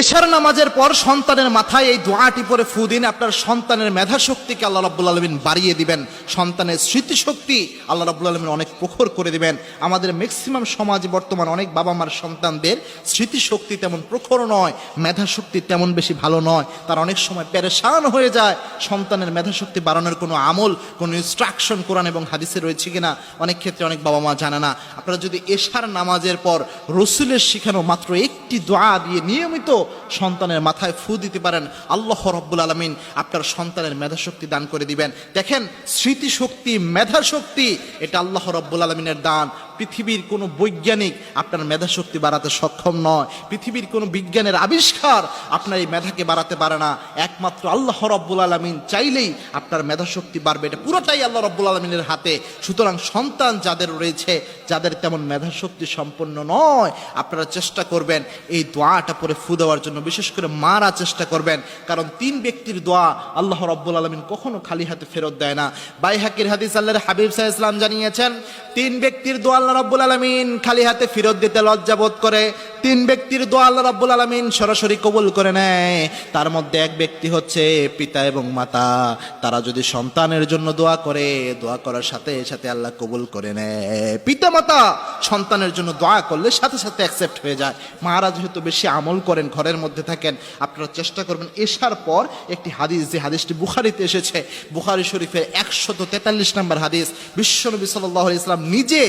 এশার নামাজের পর সন্তানের মাথায় এই দোয়াটি পরে ফু দিন, আপনার সন্তানের মেধা শক্তিকে আল্লাহ রাব্বুল আলমিন বাড়িয়ে দিবেন। সন্তানের স্মৃতিশক্তি আল্লাহ রাব্বুল আলমিন অনেক প্রখর করে দিবেন। আমাদের ম্যাক্সিমাম সমাজ বর্তমান অনেক বাবা মার সন্তানদের স্মৃতিশক্তি তেমন প্রখর নয় মেধা শক্তি তেমন বেশি ভালো নয়। তার অনেক সময় প্যারেশান হয়ে যায়। সন্তানের মেধা শক্তি বাড়ানোর কোনো আমল, কোনো ইনস্ট্রাকশন কোরআন এবং হাদিসে রয়েছে কিনা, অনেক ক্ষেত্রে অনেক বাবা মা জানে না। আপনারা যদি এশার নামাজের পর রসুলের শিখানো মাত্র একটি দোয়া দিয়ে নিয়মিত সন্তানের মাথায় ফু দিতে পারেন। আল্লাহ রব্বুল আলমিন আপনার সন্তানের মেধাশক্তি দান করে দিবেন। দেখেন, স্মৃতিশক্তি, মেধাশক্তি, এটা আল্লাহ রব্বুল আলমিনের দান। পৃথিবীর কোনো বৈজ্ঞানিক আপনার মেধাশক্তি বাড়াতে সক্ষম নয়। পৃথিবীর কোনো বিজ্ঞানের আবিষ্কার আপনার এই মেধাকে বাড়াতে পারে না। একমাত্র আল্লাহ রব্বুল আলমিন চাইলেই আপনার মেধাশক্তি বাড়বে। এটা পুরোটাই আল্লাহ রব্বুল আলমিনের হাতে। সুতরাং সন্তান যাদের রয়েছে, যাদের তেমন মেধাশক্তি সম্পন্ন নয়, আপনারা চেষ্টা করবেন এই দোয়াটা পরে ফু দেওয়ার জন্য। বিশেষ করে মারা চেষ্টা করবেন। কারণ তিন ব্যক্তির দোয়া আল্লাহ রব্বুল আলমিন কখনো খালি হাতে ফেরত দেয় না। বাইহাকির হাদিস আল্লাহর হাবিব সাহা ইসলাম জানিয়েছেন, তিন ব্যক্তির দোয়া আল্লাহ রব্বুল আলমিন খালি হাতে ফেরত দিতে লজ্জাবোধ করে। তিন ব্যক্তির দোয়া আল্লাহ রব্বুল আলমিন সরাসরি কবুল করে নেয়। তার মধ্যে এক ব্যক্তি হচ্ছে পিতা এবং মাতা। তারা যদি সন্তানের জন্য দোয়া করে, দোয়া করার সাথে সাথে আল্লাহ কবুল করে নেয়। পিতা, মাতা সন্তানের জন্য দোয়া করলে সাথে সাথে অ্যাকসেপ্ট হয়ে যায়। মারা যেহেতু বেশি আমল করেন, ঘরের মধ্যে থাকেন, আপনারা চেষ্টা করবেন এসার পর একটি হাদিস, যে হাদিসটি বুখারিতে এসেছে। বুখারি শরীফের একশত তেতাল্লিশ নম্বর হাদিস। বিশ্বনবী সাল্লাহ ইসলাম নিজে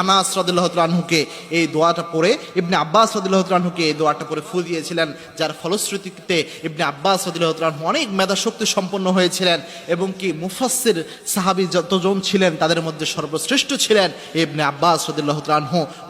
আনাস রদুল্লাহ আনহুকে এই দোয়াটা পড়ে ইবনে আব্বাস রানহুকে এই দোয়াটা পরে ফু দিয়েছিলেন, যার ফলশ্রুতিতে ইবনে আব্বাস রদুল্লাহ অনেক মেধা শক্তি সম্পন্ন হয়েছিলেন এবং কি মুফাসসির সাহাবি যতজন ছিলেন তাদের মধ্যে সর্বশ্রেষ্ঠ ছিলেন ইবনে আব্বাস রদুল্লাহ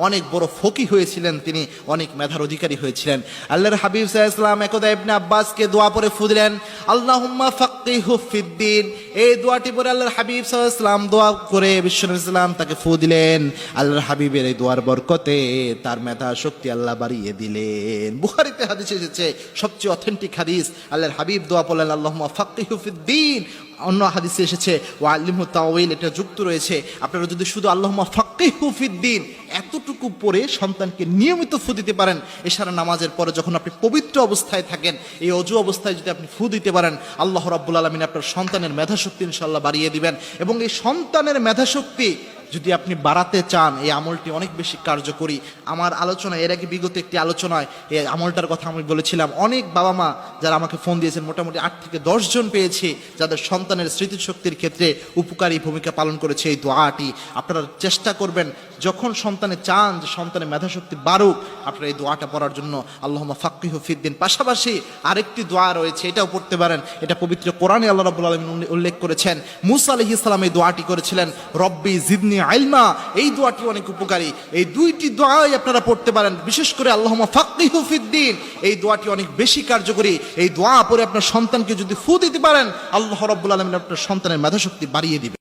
অনেক বড় ফকি হয়েছিলেন তিনি, অনেক মেধার অধিকারী হয়েছিলেন। আল্লাহর হাবিব সাহা একদা ইবনে আব্বাসকে দোয়া পরে ফু দিলেন, আল্লাহুম্মা ফাক্কিহু ফিদ্দিন এই দোয়াটি পরে আল্লাহর হাবিব সাহা দোয়া করে বিশ্বনবী ইসলাম তাকে ফু দিলেন। আল্লাহর হাবিবের এই দোয়ার বরকতে তার মেধা শক্তি আল্লাহ বাড়িয়ে দিলেন। বুখারিতে হাদিস এসেছে, সবচেয়ে অথেন্টিক হাদিস, আল্লাহর হাবিব দোয়া পড়লেন, আল্লাহুম্মা ফাক্কিহু ফিদ্দিন অন্য হাদিসে এসেছে ও আলিমু তাওয়িল, এটা যুক্ত রয়েছে, আপনারা যদি শুধু আল্লাহমা ফাক্কিহু ফিদ্দিন এতটুকু পরে সন্তানকে নিয়মিত ফু দিতে পারেন। এছাড়া নামাজের পরে যখন আপনি পবিত্র অবস্থায় থাকেন, এই অজু অবস্থায় যদি আপনি ফু দিতে পারেন, আল্লাহ রাব্বুল আলমিন আপনার সন্তানের মেধাশক্তি ইনশাল্লাহ বাড়িয়ে দিবেন এবং এই সন্তানের মেধাশক্তি যদি আপনি বাড়াতে চান, এই আমলটি অনেক বেশি কার্যকরী। আমার আলোচনা, এর আগে বিগত একটি আলোচনায় এই আমলটার কথা আমি বলেছিলাম। অনেক বাবা মা যারা আমাকে ফোন দিয়েছেন, মোটামুটি আট থেকে দশ জন পেয়েছি, যাদের সন্তানের স্মৃতিশক্তির ক্ষেত্রে উপকারী ভূমিকা পালন করেছে এই দোয়াটি। আপনারা চেষ্টা করবেন, যখন সন্তানে চান যে সন্তানের মেধাশক্তি বাড়ুক, আপনারা এই দোয়াটা পড়ার জন্য। আল্লাহ ফাক্কি হফিদ্দিন পাশাপাশি আরেকটি দোয়া রয়েছে, এটাও পড়তে পারেন। এটা পবিত্র কোরআনে আল্লাহ রাবুল আলমিন উল্লেখ করেছেন। মুসা আলহি ইসলাম এই দোয়াটি করেছিলেন, রব্বি জিদনি আইলমা এই দোয়াটি অনেক উপকারী। এই দুইটি দোয়াই আপনারা পড়তে পারেন, বিশেষ করে আল্লাহ ফাক্তি হুফিদ্দিন এই দোয়াটি অনেক বেশি কার্যকরী। এই দোয়া পরে আপনার সন্তানকে যদি ফু দিতে পারেন, আল্লাহ রব্বুল আলমিন আপনার সন্তানের মেধাশক্তি বাড়িয়ে দিবে।